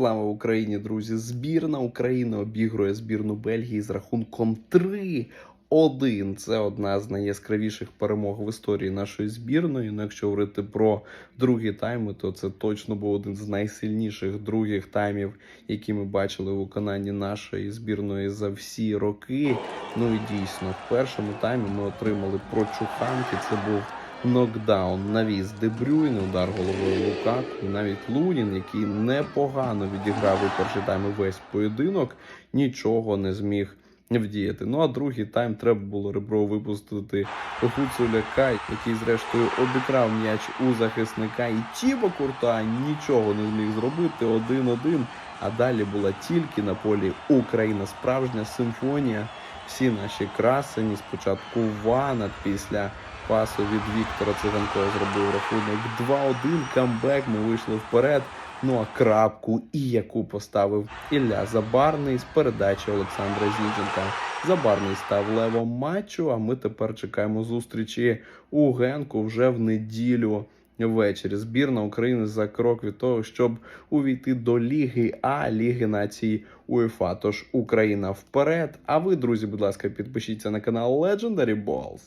Слава Україні, друзі! Збірна України обігрує збірну Бельгії з рахунком 3-1. Це одна з найяскравіших перемог в історії нашої збірної. Ну, якщо говорити про другі тайми, то це точно був один з найсильніших других таймів, які ми бачили у виконанні нашої збірної за всі роки. Ну і дійсно, в першому таймі ми отримали прочуханки. Це був нокдаун, навіс Дебрюйн, удар головою Лукаку, і навіть Лунін, який непогано відіграв у перший тайм весь поєдинок, нічого не зміг вдіяти. Ну а другий тайм треба було ребро випустити Гуцуляка, який зрештою обікрав м'яч у захисника, і Тібо Курта нічого не зміг зробити. Один-один. А далі була тільки на полі Україна справжня симфонія. Всі наші красені спочатку Ванат після пасу від Віктора Циганкова зробив рахунок 2-1. Камбек. Ми вийшли вперед. Ну а крапку і яку поставив Ілля Забарний з передачі Олександра Зінченка. Забарний став левом матчу. А ми тепер чекаємо зустрічі у Генку вже в неділю. Ввечері збірна України за крок від того, щоб увійти до Ліги А Ліги націй УЄФА. Тож Україна вперед. А ви, друзі, будь ласка, підпишіться на канал Legendary Balls.